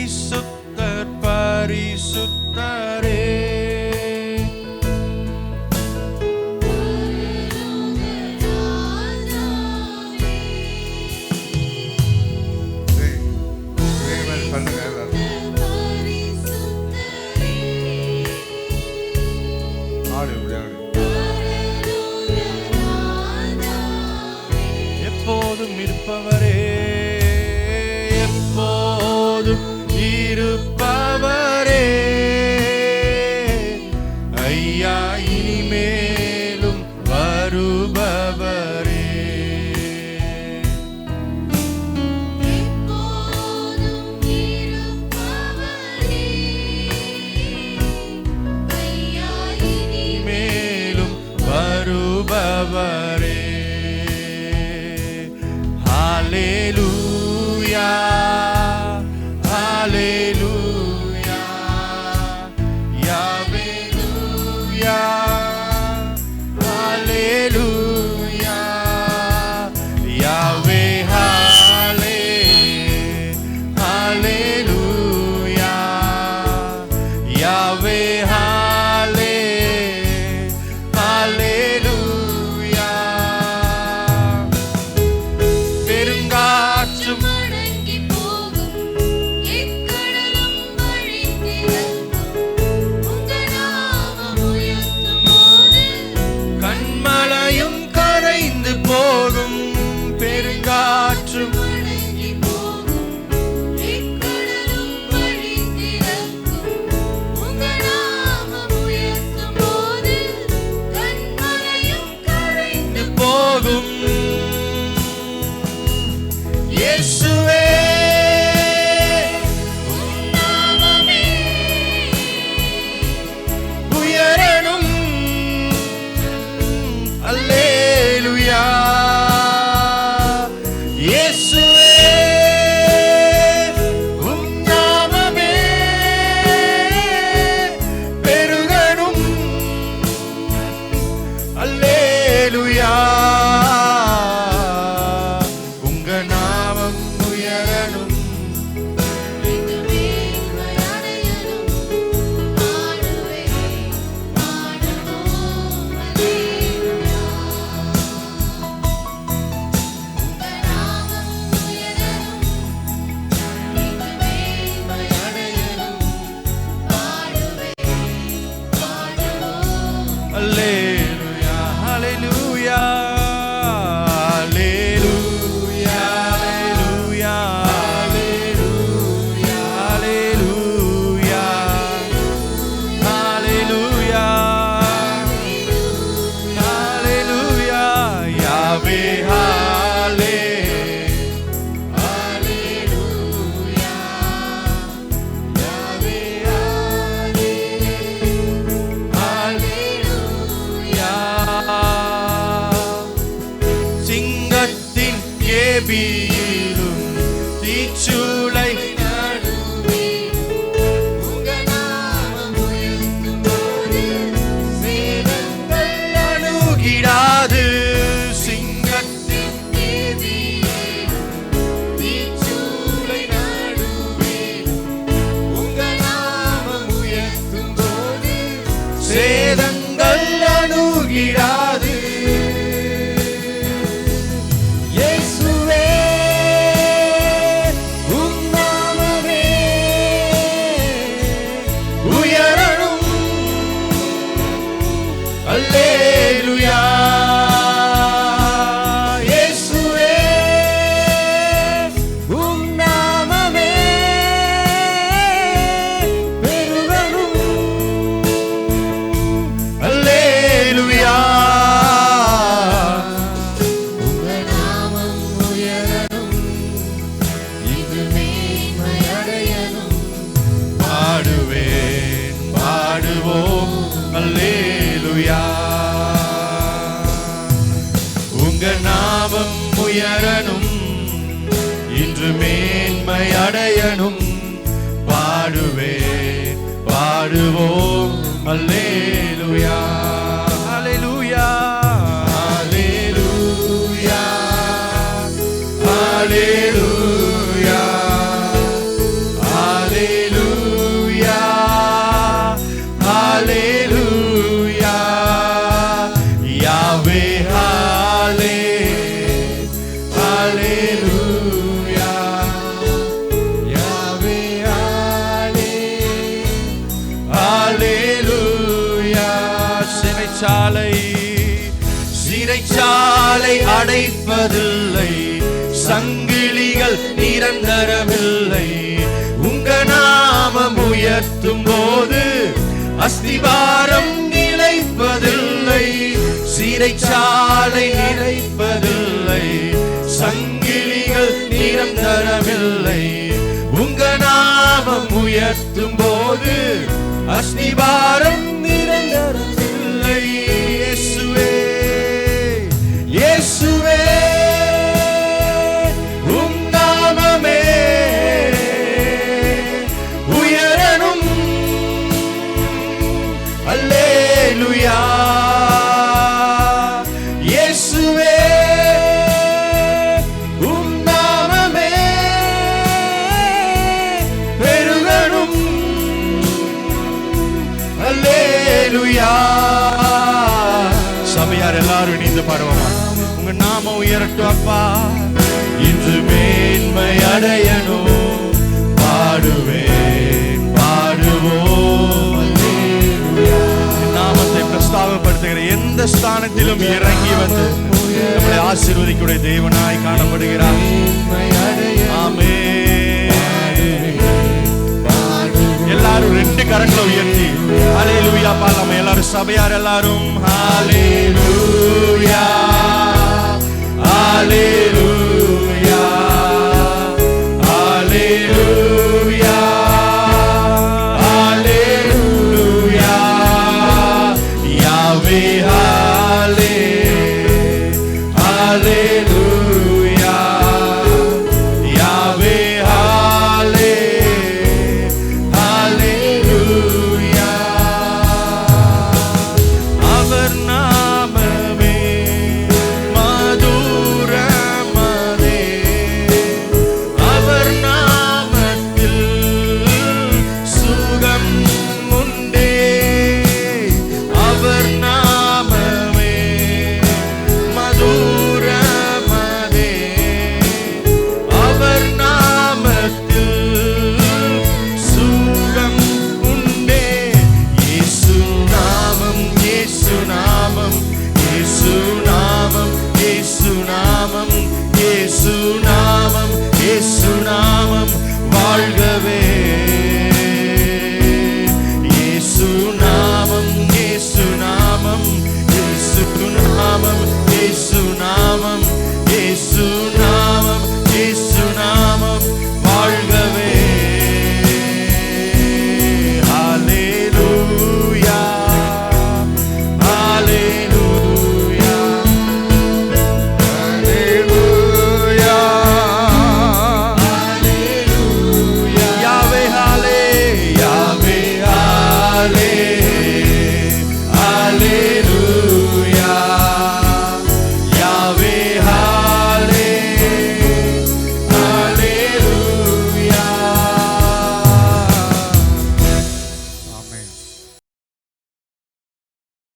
பரிசுத்தர் பரிசுத்த Yahweh. புவியிலும் தீச்சுளை அணுகிடாது. சேதங்கள் அணுகிடா Alegría. நாமம் உயரணும் இன்று மேன்மை அடையணும். பாடுவே பாடுவோம். அல்லேலுயா. அல்லேலுயா. அல்லேலுயா. அல்லேலுயா காலை அடைப்பதில்லை. சங்கிலிகள் நிரந்தரமில்லை. உங்க நாமம் உயர்த்தும் போது அஸ்திபாரம் நிலைப்பதில்லை. சிறைச்சாலை நிலைப்பதில்லை. சங்கிலிகள் நிரந்தரமில்லை. உங்க நாமம் உயர்த்தும் போது அஸ்திபாரம் நிரந்தரமில்லை. அல்லேலுயா இயேசுவே உம் நாமமே பெருகணும் அல்லேலுயா சபையார் எல்லாரும் இணைந்து பாடுவோமா உங்க நாம உயரட்டும் அப்பா இன்று மேன்மை அடையணும் பாடுவேன் பிரஸ்தாபப்படுத்துகிற எந்த ஸ்தானத்திலும் இறங்கி வந்து நம்மளை ஆசீர்வதிக்கூடிய தேவனாய் காணப்படுகிறார். ஆமே எல்லாரும் ரெண்டு கரங்களை உயர்த்தி ஹalleluya பாலாம எல்லாரும் சபையார் எல்லாரும் ஹalleluya. லூயா